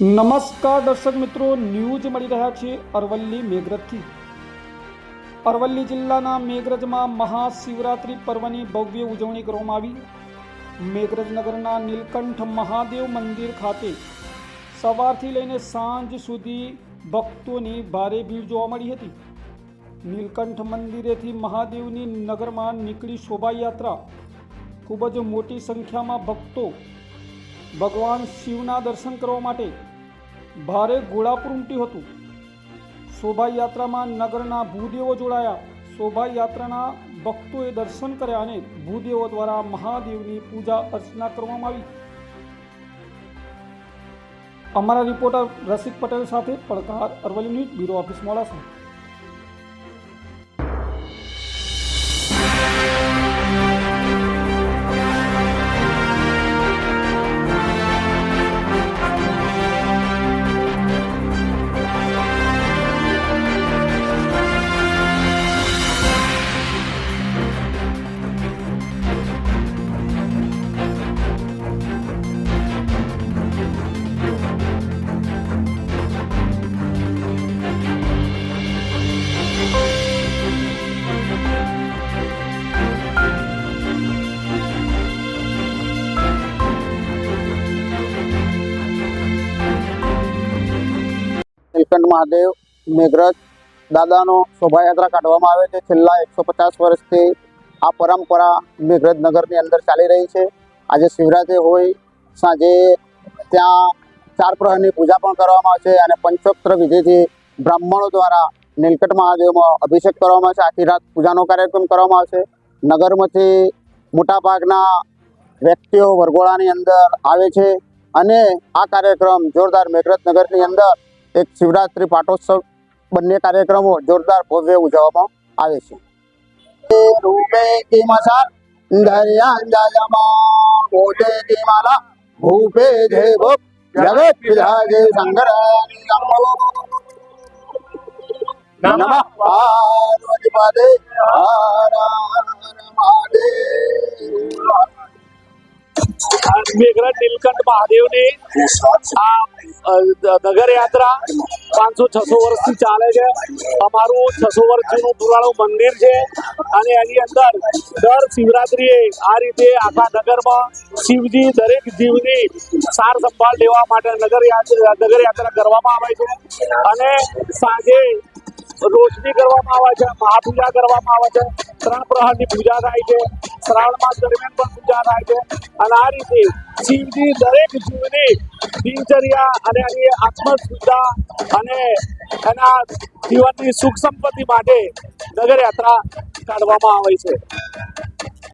નમસ્કાર દર્શક મિત્રો, ન્યૂઝ મળી રહ્યા છે અરવલ્લી મેઘરજથી. અરવલ્લી જિલ્લાના મેઘરજમાં મહાશિવરાત્રિ પર્વની ભવ્ય ઉજવણી કરવામાં આવી. મેઘરજ નગરના નીલકંઠ મહાદેવ મંદિર ખાતે સવારથી લઈને સાંજ સુધી ભક્તોની ભારે ભીડ જોવા મળી હતી. નીલકંઠ મંદિરેથી મહાદેવની નગરમાં નીકળી શોભાયાત્રા ખૂબ જ મોટી સંખ્યામાં ભક્તો ભગવાન શિવના દર્શન કરવા માટે ભારે ઘોડાપુર ઉમટ્યું હતું. શોભાયાત્રામાં નગરના ભૂદેવો જોડાયા. શોભાયાત્રાના ભક્તોએ દર્શન કર્યા અને ભૂદેવો દ્વારા મહાદેવની પૂજા અર્ચના કરવામાં આવી. અમારા રિપોર્ટર રસિક પટેલ સાથે પડકાર Aravalli news, bureau office Modasa. Neelkanth Mahadev, Meghraj દાદાનો શોભાયાત્રા કાઢવામાં આવે છે. છેલ્લા એકસો પચાસ વર્ષથી આ પરંપરા મેઘરજ નગરની અંદર ચાલી રહી છે. આજે શિવરાત્રિ હોય, સાંજે ત્યાં ચાર પ્રહરની પૂજા પણ કરવામાં આવે છે અને પંચોત્તર વિધિથી બ્રાહ્મણો દ્વારા નીલકંઠ મહાદેવમાં અભિષેક કરવામાં આવે છે. આખી રાત પૂજાનો કાર્યક્રમ કરવામાં આવશે નગરમાંથી મોટાભાગના વ્યક્તિઓ વરઘોડાની અંદર આવે છે અને આ કાર્યક્રમ જોરદાર મેઘરજ નગરની અંદર એક શિવરાત્રિ પાટોત્સવ બંને કાર્યક્રમો જોરદાર ભવ્ય ઉજવવામાં આવે છે. નમઃ પાર્વતી પદે હર મેઘરજ નીલકંઠ મહાદેવની આ નગરયાત્રા નગર યાત્રા પાંચસો છસો વર્ષથી ચાલે છે. અમારું છસો વર્ષ જૂનું પુરાણું મંદિર છે અને એની અંદર દર શિવરાત્રીએ આ રીતે આખા નગરમાં શિવજી દરેક જીવની સાર સંભાળ લેવા માટે નગર યાત્રા નગર યાત્રા કરવામાં આવે છે. અને સાંજે રોશની કરવામાં આવે છે, મહાપૂજા કરવામાં આવે છે. ત્રણ પ્રહરની પૂજા થાય છે. શ્રાવણ માસ દરમિયાન પણ પૂજા થાય છે. અને આ રીતે શિવજી દરેક જીવની દિનચર્યા અને એની આત્મશુદ્ધા અને એના જીવનની સુખ સંપત્તિ માટે નગર યાત્રા કાઢવામાં આવે છે.